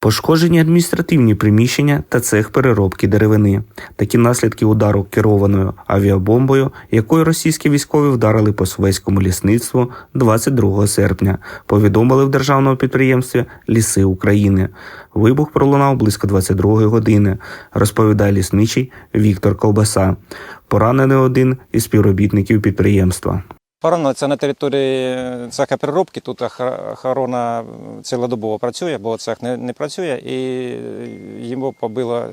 Пошкоджені адміністративні приміщення та цех переробки деревини. Такі наслідки удару керованою авіабомбою, якою російські військові вдарили по совєтському лісництву 22 серпня, повідомили в державному підприємстві Ліси України. Вибух пролунав близько 22 години, розповідає лісничий Віктор Ковбаса. Поранений один із співробітників підприємства. Поранено це на території цеха переробки. Тут охорона цілодобово працює, бо цех не, не працює, і йому побило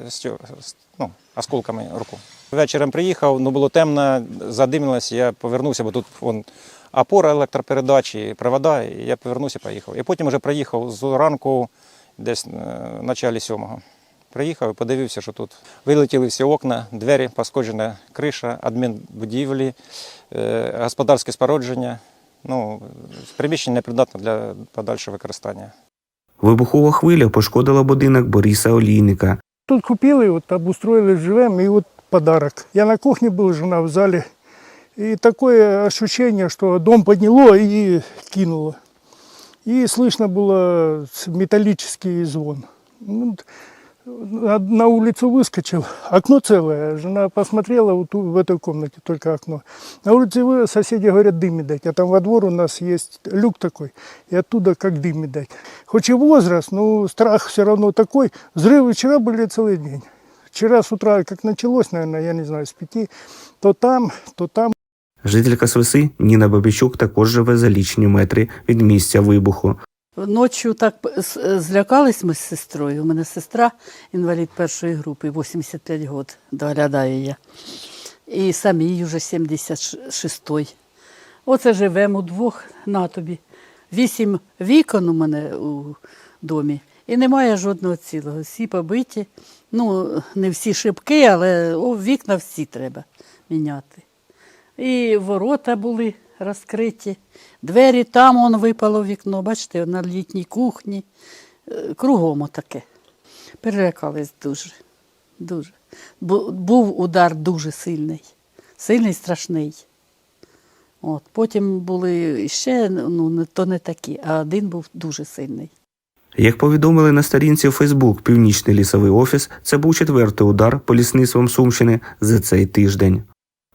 ну, осколками руку. Вечором приїхав, ну було темно, задимилось, я повернувся, бо тут вон, опора електропередачі, провода, і я повернувся, поїхав. І потім вже приїхав з ранку, десь е, в началі сьомого. Приїхав і подивився, що тут вилетіли всі окна, двері, пошкоджена криша, адмінбудівлі, е, господарське спорудження. Ну, приміщення непридатне для подальшого використання. Вибухова хвиля пошкодила будинок Бориса Олійника. Тут купили, вот обустроили, живем, и вот подарок. Я на кухне был, жена в зале. И такое ощущение, что дом подняло и кинуло. И слышно было с- металлический звон. Ну, на- на улицу выскочил, окно целое. Жена посмотрела вот ту- в этой комнате, только окно. На улице вы, соседи говорят, дым дать. А там во двор у нас есть люк такой, и оттуда как дым дать. Хоть и возраст, но страх все равно такой. Взрывы вчера были целый день. Вчера с утра, как началось, наверное, я не знаю, с пяти, то там, то там. Жителька Свиси Ніна Бабічук також живе за лічні метри від місця вибуху. Ночі так злякались ми з сестрою. У мене сестра інвалід першої групи, 85 років, доглядаю я. І самій вже 76-й. Оце живемо удвох на тобі. Вісім вікон у мене у домі. І немає жодного цілого. Всі побиті. Ну, не всі шибки, але о, вікна всі треба міняти. І ворота були розкриті, двері там он випало вікно, бачите, на літній кухні. Е, Кругом отаке. Перелякались дуже. дуже. Був удар дуже сильний, сильний, страшний. От. Потім були ще, ну, то не такі, а один був дуже сильний. Як повідомили на сторінці у Фейсбук Північний лісовий офіс, це був четвертий удар по лісництвам Сумщини за цей тиждень.